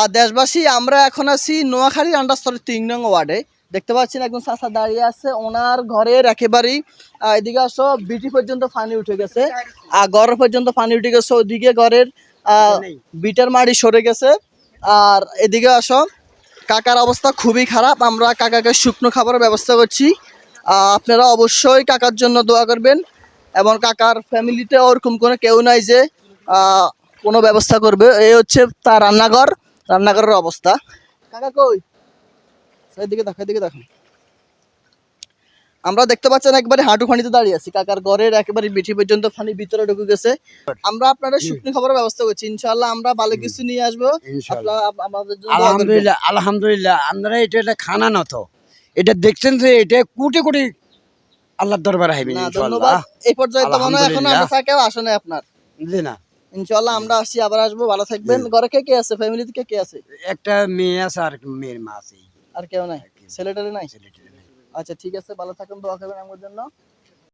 আর দেশবাসী আমরা এখন আছি নোয়াখালীর আন্ডারস্তরের তিন নং ওয়ার্ডে। দেখতে পাচ্ছেন একজন চাষা দাঁড়িয়ে আছে। ওনার ঘরের একেবারেই এদিকে আসো বিটি পর্যন্ত পানি উঠে গেছে। আর ঘর পর্যন্ত পানি উঠে গেছে। ওদিকে ঘরের বিটার মাড়ি সরে গেছে। আর এদিকে আসো কাকার অবস্থা খুবই খারাপ। আমরা কাকাকে শুকনো খাবারের ব্যবস্থা করছি। আপনারা অবশ্যই কাকার জন্য দোয়া করবেন। এবং কাকার ফ্যামিলিতে ওরকম কোনো কেউ নাই যে কোনো ব্যবস্থা করবে। এই হচ্ছে তার রান্নাঘর। রান্নাঘরের অবস্থা। কাকা কই? এদিকে দেখো এদিকে দেখো। আমরা দেখতে পাচ্ছেন একবারে হাঁটু ফানিতে দাঁড়িয়ে আছি। কাকার ঘরের একেবারে বিঠি পর্যন্ত ফানি ভিতরে ঢুকে গেছে। আমরা আপনাদের শুকনো খাবারের ব্যবস্থা করছি। ইনশাআল্লাহ আমরা ভালো কিছু নিয়ে আসব। আপনারা আমাদের জন্য আলহামদুলিল্লাহ আলহামদুলিল্লাহ। আপনারা এটা একটা খানা নত এটা দেখছেন যে এটা কোটি কোটি আল্লাহর দরবারে হাইবেন না ইনশাআল্লাহ। ধন্যবাদ। এই পর্যায়ে তো মনে হয় এখনও। আন্দাজ কেউ আসে নাই আপনার। জি না। ইনশাআল্লাহ আমরা আসি আবার আসব। ভালো থাকবেন। ঘরে কে কে আছে? ফ্যামিলিতে কে কে আছে? একটা মেয়ে আছে আর মেয়ের মা আছে। আর কেউ নাই? ছেলেটারে নাই। আচ্ছা ঠিক আছে। ভালো থাকুন দোয়া করবেন আমার জন্য।